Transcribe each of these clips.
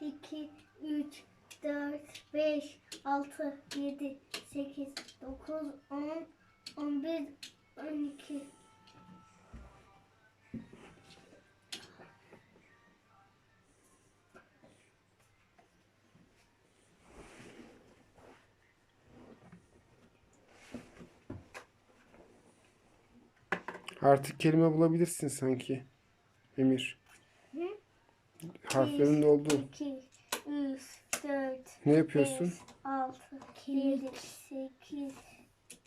2, 3, 4, 5, 6, 7, 8, 9, 10, 11, 12. Artık kelime bulabilirsin sanki. Emir. Harflerin doldu. 2, 3, 4, Ne yapıyorsun? 6, 7, 8,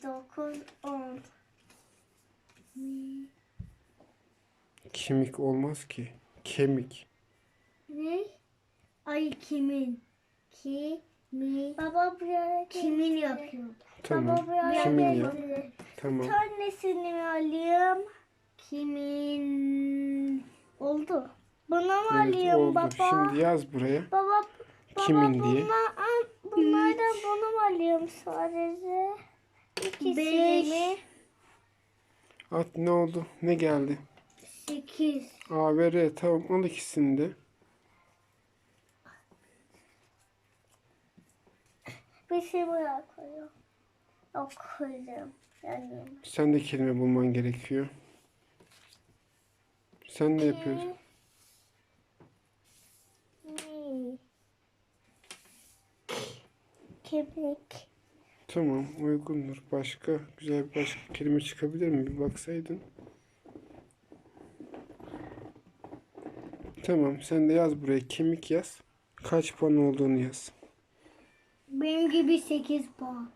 9, 10. Kemik olmaz ki. Kemik. Ne? Ay kimin? Kimin? Baba buraya Kimin yapıyor? Tamam. buraya Kimin yap? Tamam. Tanesini mi alayım? Kimin? Oldu. Bunu mu Evet, alayım oldu. baba? Şimdi yaz buraya. Baba, baba Kimin diye. bunlar, al- bunlardan bunu mu alayım sadece? İkisini mi? At ne oldu? Ne geldi? Sekiz. A ve R. Tamam al ikisini de. Bir şey buraya koyuyorum. Okuyacağım. Yani. Sen de kelime bulman gerekiyor. Sen ne yapıyorsun? Ne? Kemik. Tamam uygundur. Başka güzel bir başka kelime çıkabilir mi? Bir baksaydın. Tamam sen de yaz buraya kemik yaz. Kaç puan olduğunu yaz. Benim gibi sekiz puan.